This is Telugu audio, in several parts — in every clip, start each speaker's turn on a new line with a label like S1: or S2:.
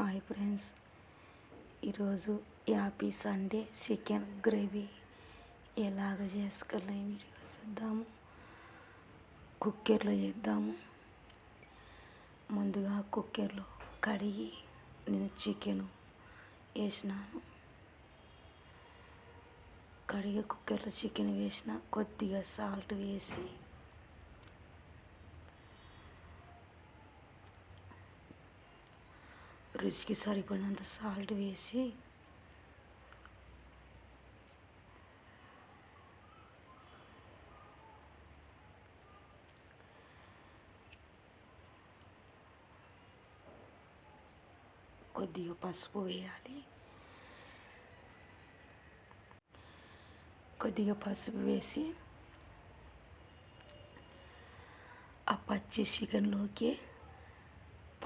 S1: Hi friends. ఈరోజు హ్యాపీ సండే చికెన్ గ్రేవీ. ఎలాగ చేసుకోవాలో చేద్దాము. కుక్కర్లో చేద్దాము. ముందుగా కుక్కర్లో కడిగి నేను చికెన్ వేసినాను. కడిగి కుక్కర్లో చికెన్ వేసిన కొద్దిగా సాల్ట్ వేసి రుచికి సరిపడినంత సాల్ట్ వేసి కొద్దిగా పసుపు వేయాలి. కొద్దిగా పసుపు వేసి ఆ పచ్చి చికెన్లోకి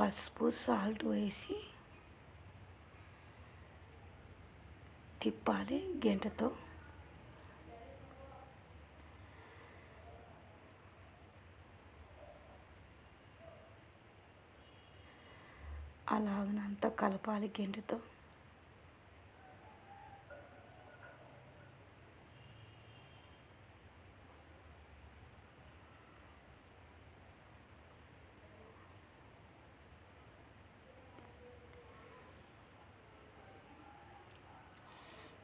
S1: పసుపు సాల్ట్ వేసి తిప్పాలి గంటతో. అలాగనంతా కలపాలి గంటతో.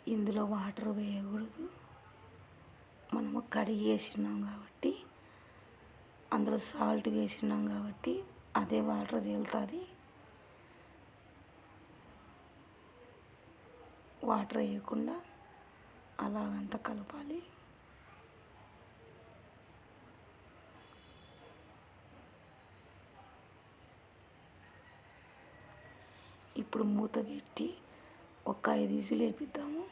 S1: ఇందులో వాటర్ వేయకూడదు. మనము కడిగి వేసినాం కాబట్టి అందులో సాల్ట్ వేసినాం కాబట్టి అదే వాటర్ తేలుతుంది. వాటర్ వేయకుండా అలాగంతా కలపాలి. ఇప్పుడు మూత పెట్టి ఒక ఐదు ఇజులు వేపిద్దాము.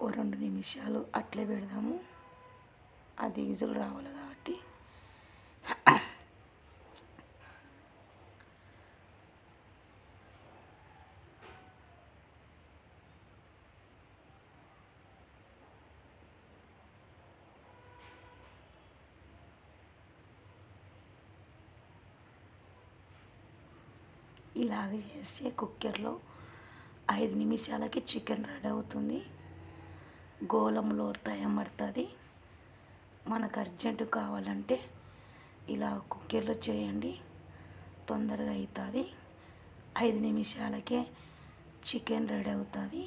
S1: ఓ రెండు నిమిషాలు అట్లే పెడదాము. అది ఈజులు రావాలి కాబట్టి ఇలాగ చేస్తే కుక్కర్లో ఐదు నిమిషాలకి చికెన్ రెడీ అవుతుంది. గోళంలో టైం పడుతుంది. మనకు అర్జెంటు కావాలంటే ఇలా కుక్కర్లో చేయండి. తొందరగా అవుతుంది. ఐదు నిమిషాలకే చికెన్ రెడీ అవుతుంది.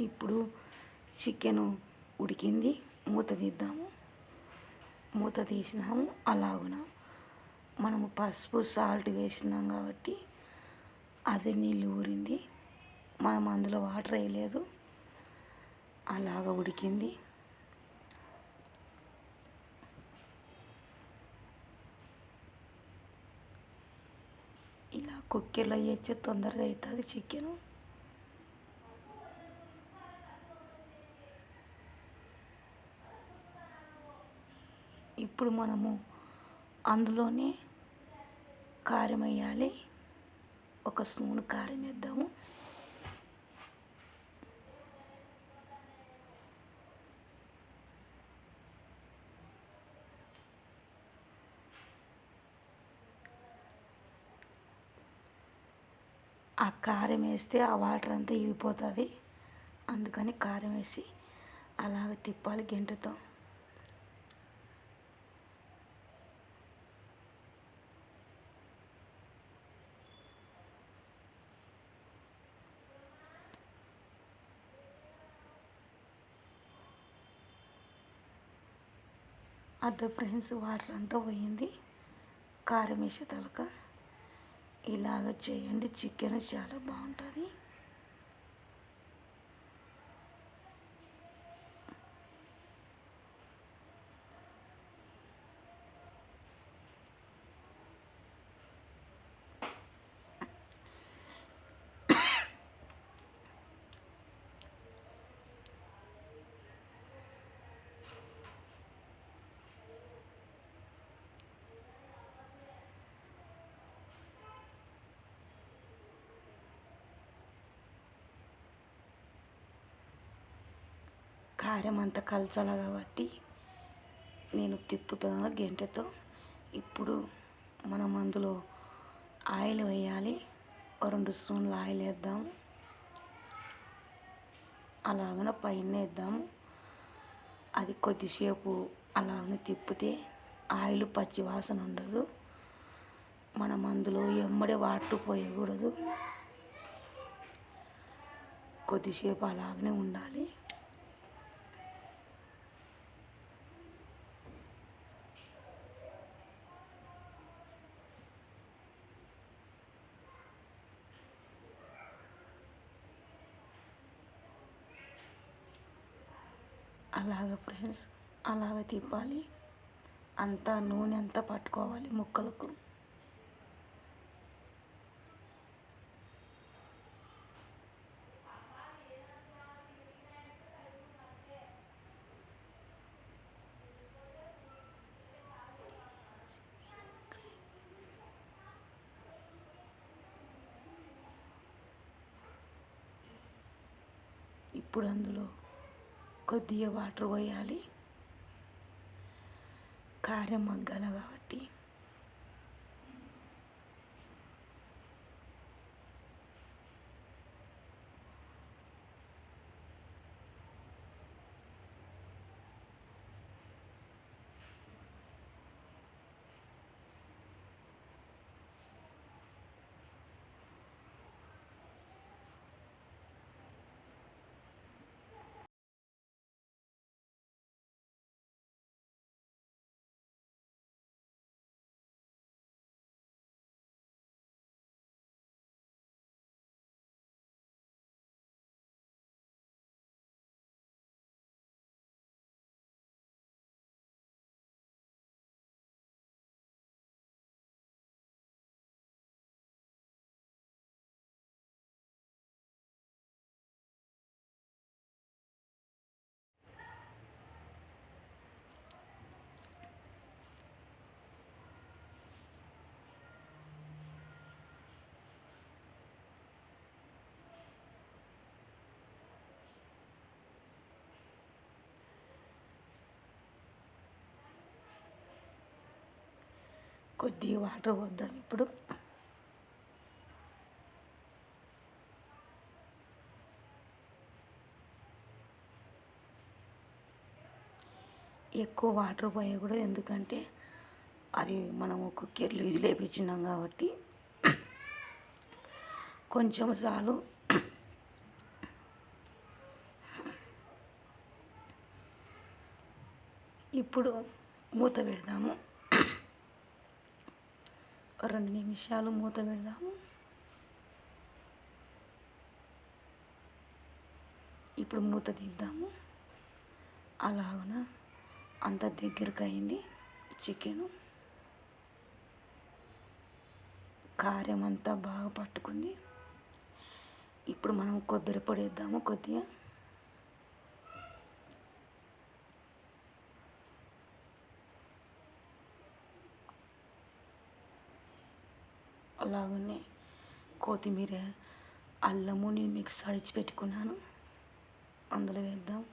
S1: ఇప్పుడు చికెను ఉడికింది. మూత తీద్దాము. మూత తీసినాము. అలాగున మనము పసుపు సాల్ట్ వేసినాం కాబట్టి అది నీళ్ళు ఊరింది. మనం అందులో వాటర్ వేయలేదు. అలాగ ఉడికింది. ఇలా కుక్కర్లో వేస్తే తొందరగా అవుతుంది చికెను. ఇప్పుడు మనము అందులోనే కారం వేయాలి ఒక స్పూన్ కారం వేద్దాము. ఆ కారం వేస్తే ఆ వాటర్ అంతా ఇరిగిపోతుంది. అందుకని కారం వేసి అలాగ తిప్పాలి గంటతో. అద్ద ఫ్రెండ్స్ వాటర్ అంతా పోయింది. కారం వేసి తలక ఇలాగ చేయండి. చికెన్ చాలా బాగుంటుంది. కారం అంత కలచాలి కాబట్టి నేను తిప్పుతున్నాను గెంటెతో. ఇప్పుడు మనం అందులో ఆయిల్ వేయాలి. రెండు స్పూన్లు ఆయిల్ వేద్దాము అలాగన పైన వేద్దాము. అది కొద్దిసేపు అలాగనే తిప్పితే ఆయిల్ పచ్చి వాసన ఉండదు. మనం అందులో ఎమ్మడే వాటర్ పోయకూడదు. కొద్దిసేపు అలాగనే ఉండాలి. అలాగ ఫ్రెండ్స్ అలాగ తిప్పాలి. అంతా నూనె అంతా పట్టుకోవాలి ముక్కలకు. ఇప్పుడు అందులో కొద్దిగా వాటర్ పోయాలి. కారం మగ్గాల కాబట్టి. కొద్దిగా వాటర్ పోద్దాం ఇప్పుడు. ఎక్కువ వాటర్ పోయకూడదు ఎందుకంటే అది మనము కుక్కర్లు విజిల్ వేపించినాం కాబట్టి. కొంచెం చాలు. ఇప్పుడు మూత పెడదాము. రెండు నిమిషాలు మూత పెడదాము. ఇప్పుడు మూత తీద్దాము. అలాగున అంత దగ్గరకు అయింది చికెను. కారం అంతా బాగా పట్టుకుంది. ఇప్పుడు మనం కొబ్బరి పొడి వేద్దాము కొద్దిగా. అలాగనే కొత్తిమీర అల్లము నేను మిక్స్ అడిచి పెట్టుకున్నాను. అందులో వేద్దాం.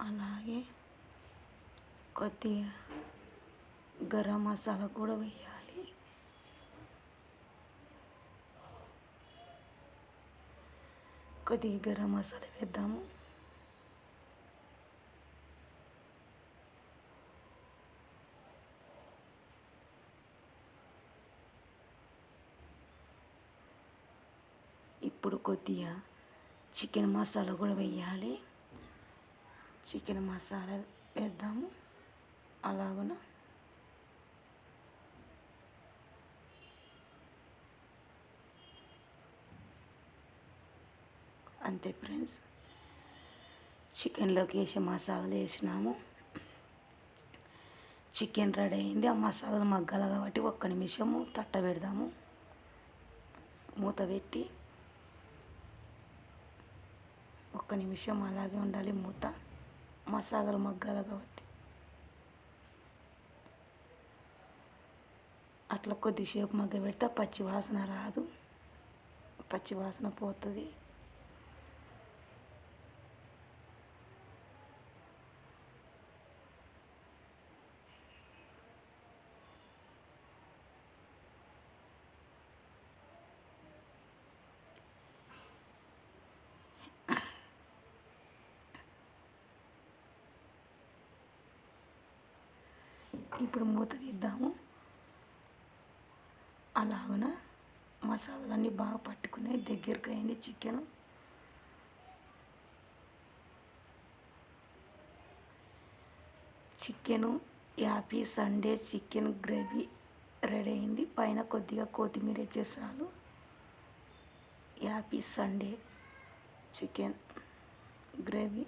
S1: అలాగే కొద్దిగా గరం మసాలా కూడా వేయాలి. కొద్దిగా గరం మసాలా వేద్దాము. ఇప్పుడు కొద్దిగా చికెన్ మసాలా కూడా వేయాలి. చికెన్ మసాలా వేద్దాము. అలాగున? అంతే ఫ్రెండ్స్. చికెన్లోకి వేసి మసాలాలు వేసినాము. చికెన్ రెడీ అయింది. ఆ మసాలాలు మగ్గాలి కాబట్టి ఒక్క నిమిషము తట్ట పెడదాము. మూత పెట్టి ఒక్క నిమిషం అలాగే ఉండాలి మూత. మసాలాలు మగ్గాలి కాబట్టి. అట్లా కొద్దిసేపు మగ్గ పెడితే పచ్చి వాసన రాదు. పచ్చి వాసన పోతుంది. ఇప్పుడు మూత తీద్దాము. అలాగున? మసాలాలన్నీ బాగా పట్టుకున్నాయి దగ్గరికి అయింది chicken. Chicken happy Sunday chicken gravy ready అయింది పైన కొద్దిగా కొత్తిమీర వేసేసాలు యాపీ సండే చికెన్ గ్రేవీ.